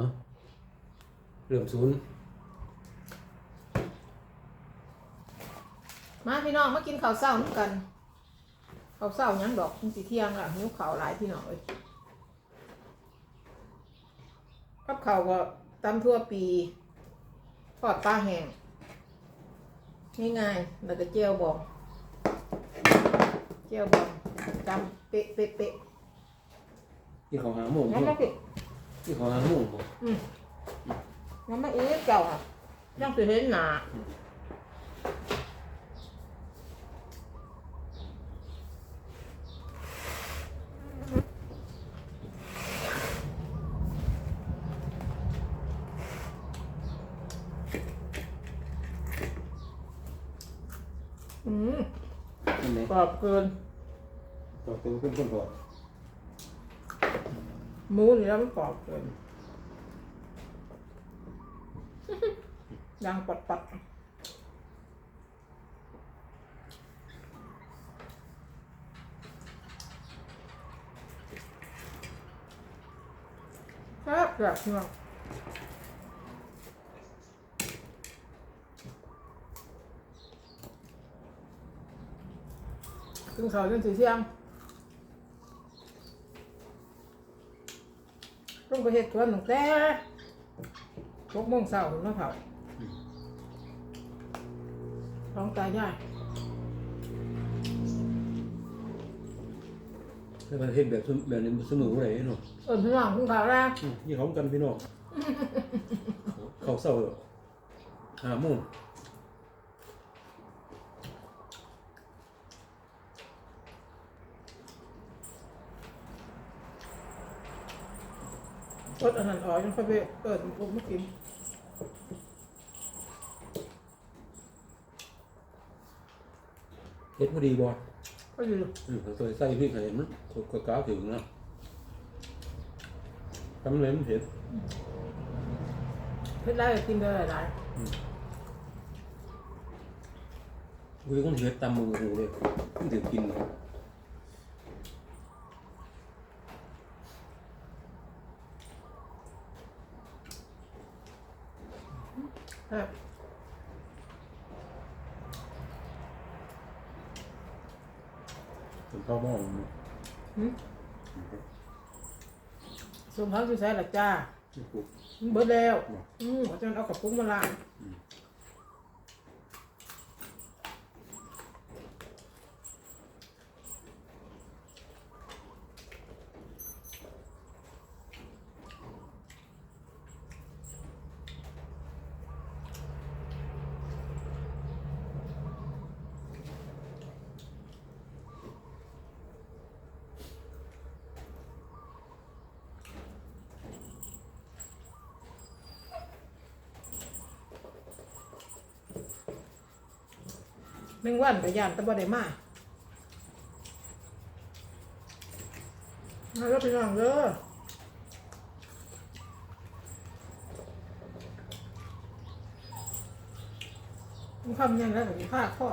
เอาเริ่มศูนย์มาพี่น้องมากินข้าวเช้าน้ำกันข้าวเช้าหยังดอกมันสิเที่ยงละหิวข้าวหลายพี่น้องเอ้ยกับข้าวก็ตำทั่วปีทอดปลาแห้งง่ายๆแล้วก็เจียวบองเจียวบองจำเป๊ะเป๊ะเป๊ะที่เขาหาโมงงั้นก็คือ ที่เขาหาโมงบ่อืมงั้นไม่เอ๊ะเจ้าอะยังสิเห็นหนาอืมนั่นไงกรอบเกินต่อเต็มขึ้นคนก่อน หมูนี่แล้วมันกรอบเกินยังปัดปัดครับแบบนี้ว่าขึ้นเขาจนถึงเที่ยง ลงไปเฮ็ดสวนตั้งแต่หกโมงเช้าเนาะเฒ่าท้องตายายถ้าประเทศแบบแบบนี้เสมอว่าไรเนาะเอิ้นพี่น้องคุณข่าวแรกอืมนี่เขากันพี่น้อง เขาเศร้าเหรอหาโมง อดอาหารอ๋อยังค่อยไปเอิ้นพวกมากินเฮ็ดพอดีบ่ก็อยู่อืมเขาใส่ใส่พริกให้มันก็กล้าวถึงนะทำเลยมันเผ็ดเฮ็ดไรก็กินได้หลายกูก็เฮ็ดตามมือหูเลยมันถึงกินเนาะ ๆครับเป็นข้าวหม้อมันหึสมพักอยู่ใส่ละจ้านี่กูมันเบิดแล้ว อืมอาจารย์เอากระปุกมาล้าง แมงวันกับยานตะบ่ได้มามาแล้วพี่น้องเด้อมันคำยังแล้วกับผ้าข้อ